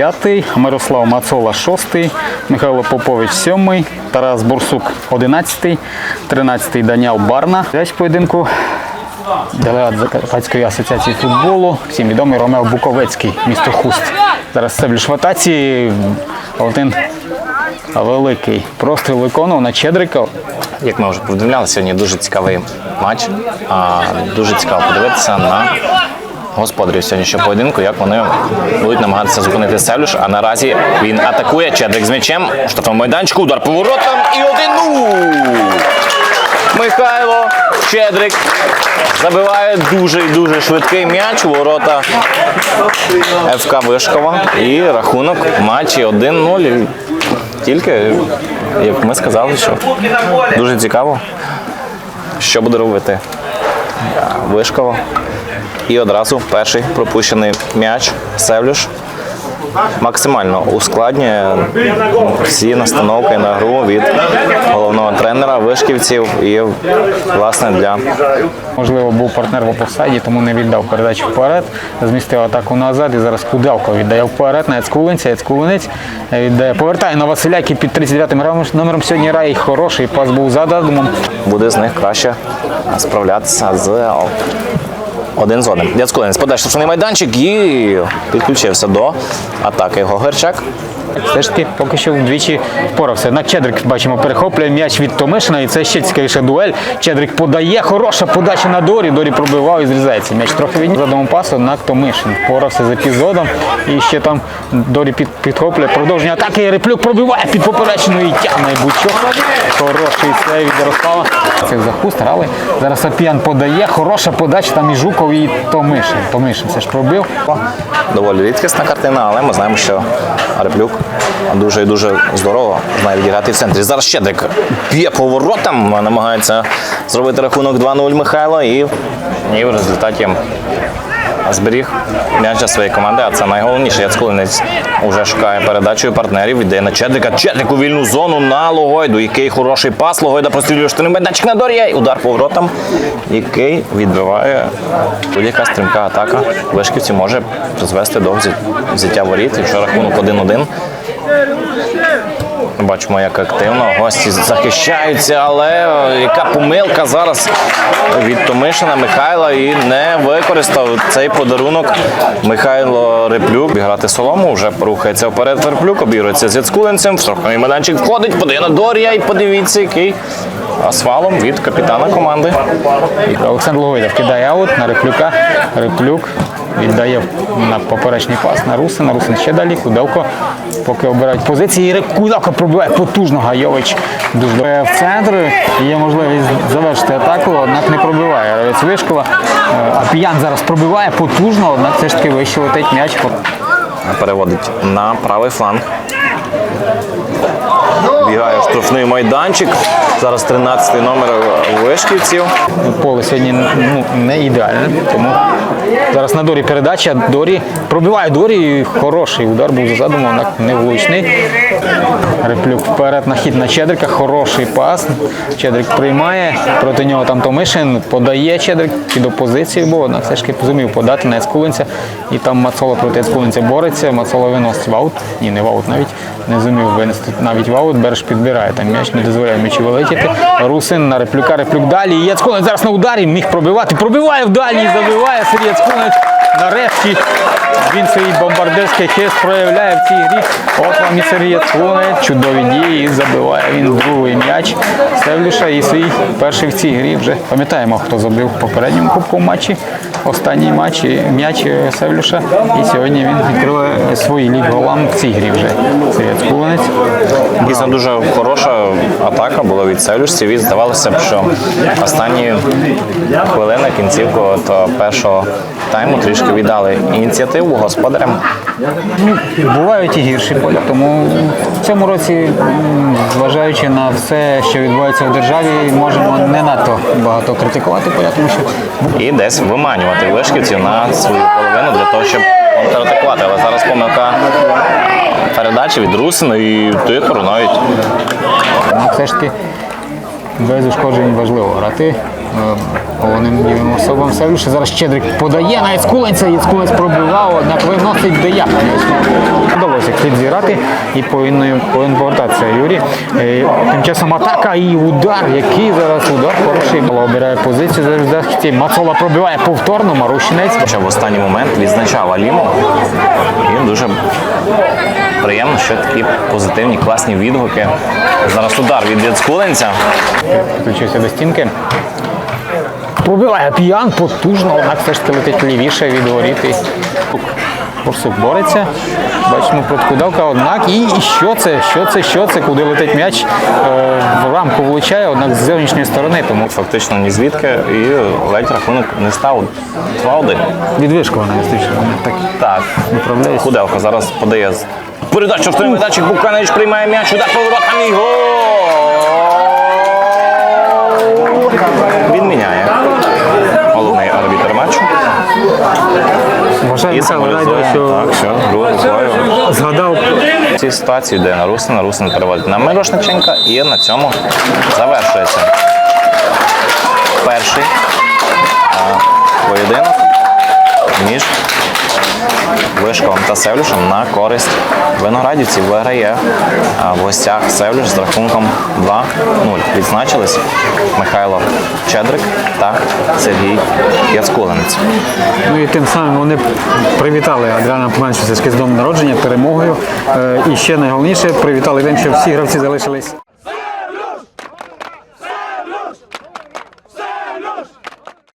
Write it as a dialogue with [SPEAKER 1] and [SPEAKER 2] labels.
[SPEAKER 1] П'ятий, Мирослав Мацола шостий, Михайло Попович сьомий, Тарас Бурсук одинадцятий, тринадцятий Даніал Барна. Весь поєдинку делегат Закарпатської асоціації футболу, всім відомий Ромео Буковецький, місто Хуст. Зараз це в шватації один великий простріл виконував на Чедрика.
[SPEAKER 2] Як ми вже повідомляли, сьогодні дуже цікавий матч. Дуже цікаво подивитися на господарів сьогоднішнього поєдинку, як вони будуть намагатися зупинити Севлюш. А наразі він атакує Чедрик з м'ячем. Штрафному майданчику, удар поворотом і один Михайло Чедрик забиває дуже і дуже швидкий м'яч ворота ФК Вишкова. І рахунок в матчі 1-0. Тільки, як ми сказали, що дуже цікаво, що буде робити Вишкова. І одразу перший пропущений м'яч Севлюш максимально ускладнює всі настановки на гру від головного тренера вишківців і власне для
[SPEAKER 1] Можливо, був партнер в офсайді, тому не віддав передачу вперед, змістив атаку назад і зараз Куделко віддає вперед на Яцкулинця. Яцкулинець віддає, повертає на Василя, який під 39 номером, номером сьогодні грає. Хороший пас був за задумом.
[SPEAKER 2] буде з них краще справлятися з один з одним. Яцкулинець подальше штрафний майданчик і підключився до атаки його.
[SPEAKER 1] Все ж таки поки що вдвічі впорався. Однак Чедрик, бачимо, перехоплює м'яч від Томишина, і це ще цікавіша дуель. Чедрик подає, хороша подача на Дорі. Дорі пробивав і зрізається. М'яч трохи від задумом пасу, однак Томишин впорався з епізодом. І ще там Дорі під, підхоплює продовження атаки. Реплюк пробиває під поперечною і тягне Бучок. Хороший сейв від Ярослава. В захуст грали. Зараз Апіян подає, хороша подача там і Жуков, і Томишин. Томишин все ж пробив.
[SPEAKER 2] Доволі рідкісна картина, але ми знаємо, що Реплюк дуже і дуже здорово знає відіграти в центрі. Зараз Щедрик б'є поворотом, намагається зробити рахунок 2-0 Михайло і, і в результаті зберіг м'яч своєї команди, а це найголовніше. Яцкулинець вже шукає передачу партнерів, віддає на Чедрика. Чедрик у вільну зону на Логойду. Який хороший пас. Логойда прострілює штурмовий майданчик на Дорія. І Удар поворотом, який відбиває будь-яка стрімка атака. Вишківці може призвести до взя- взяття воріт. Якщо рахунок 1-1. Бачимо, як активно гості захищаються, але е, яка помилка зараз від Томишина Михайла і не використав цей подарунок Михайло Реплюк. Грати солому вже рухається вперед Реплюк, обігрується з Яцкулинцем, в майданчик входить, подає на Дорія і подивіться, який асфалом від капітана команди.
[SPEAKER 1] Олександр Логойда вкидає аут на Реплюка. Реплюк віддає на поперечний пас на Русина. Русин ще далі. Куделко поки обирають позиції. І Куделко пробиває потужно. Гайович дуже добре в центр. Є можливість завершити атаку, однак не пробиває. Гравець Вишкова. Е, А Піян зараз пробиває потужно, однак все ж таки вище летить м'яч.
[SPEAKER 2] Переводить на правий фланг. Штрафний майданчик. Зараз 13-й номер вишківців.
[SPEAKER 1] Поле сьогодні ну, не ідеальне, тому зараз на Дорі передача. Дорі пробиває Дорі. і Хороший удар був за задумом, однак не влучний. Реплюк вперед на хід на Чедрика. Хороший пас. Чедрик приймає. Проти нього там Томишин подає Чедрик під опозицію, бо однак все ж таки зумів подати на Яцкулинця. І там Мацола проти Яцкулинця бореться. Мацола виносить в аут. Ні, не в аут навіть. Не зумів винести навіть в аут. Береш підбирає. Там м'яч не дозволяє м'ячу вилетіти. Русин на реплюка, реплюк далі. І яцконець зараз на ударі міг пробивати. Пробиває вдалі і забиває Сергій Яцконець. Нарешті він свій бомбардирський хист проявляє в цій грі. От вам і Сергій Яцкулинець. Чудові дії. І забиває він другий м'яч Севлюша. І свій перший в цій грі вже пам'ятаємо, хто забив в попередньому кубку матчі. Останній матч м'яч е, Севлюша. І сьогодні він відкриває свої лік голам в цій грі вже. Сергій Яцкулинець.
[SPEAKER 2] Дійсно дуже хороша атака була від Селюшців. І здавалося б, що останні хвилини, кінцівку е, першого тайму трішки віддали ініціативу господарям.
[SPEAKER 1] Бувають і гірші поля, тому в цьому році, зважаючи на все, що відбувається в державі, можемо не надто багато критикувати поля, тому що
[SPEAKER 2] і десь виманювати вишківців на свою половину для того, щоб контратакувати. Але зараз помилка передачі від Русина і титру навіть
[SPEAKER 1] ну, все ж таки без ушкоджень важливо грати. Головним лівим особам Севлюша. Зараз Щедрик подає на Яцкулинця, Яцкулинець пробивав, однак виносить Деяк. Вдалося хід зіграти і повинен, повинен повертатися Юрій. Е, Тим часом атака і удар, який зараз удар хороший. Обирає позицію захисті. Мацола пробиває повторно, Марущинець.
[SPEAKER 2] Хоча в останній момент відзначав Алімов. І дуже приємно, що такі позитивні, класні відгуки. Зараз удар від Яцкулинця.
[SPEAKER 1] Підключився до стінки. Пробиває п'ян потужно, однак все ж таки летить лівіше від воріт. Борсук бореться. Бачимо проткудавка, однак. І, і що це? Що це? Що це? Куди летить м'яч? Е, в рамку влучає, однак з зовнішньої сторони. Тому
[SPEAKER 2] Фактично ні звідки, і ледь рахунок не став 2-1.
[SPEAKER 1] відвишкована юстична. Так
[SPEAKER 2] Так,
[SPEAKER 1] Виправляється.
[SPEAKER 2] Худелка зараз подає передачу в штрафний майданчик, Буканич приймає м'яч, удар поворотом і гол!
[SPEAKER 1] Що
[SPEAKER 2] так, що
[SPEAKER 1] згадав
[SPEAKER 2] В цій ситуації йде на Русина, Русин переводить на Мирошниченка і на цьому завершується. Перший а, поєдинок між Вишковим та Севлюшем на користь виноградівців виграє в гостях Севлюш з рахунком 2-0. Відзначились Михайло Чедрик та Сергій Яцкулинець.
[SPEAKER 1] Ну і тим самим вони привітали Адріана Пленчуса з днем народження перемогою. Е, І ще найголовніше привітали тим, що всі гравці залишились.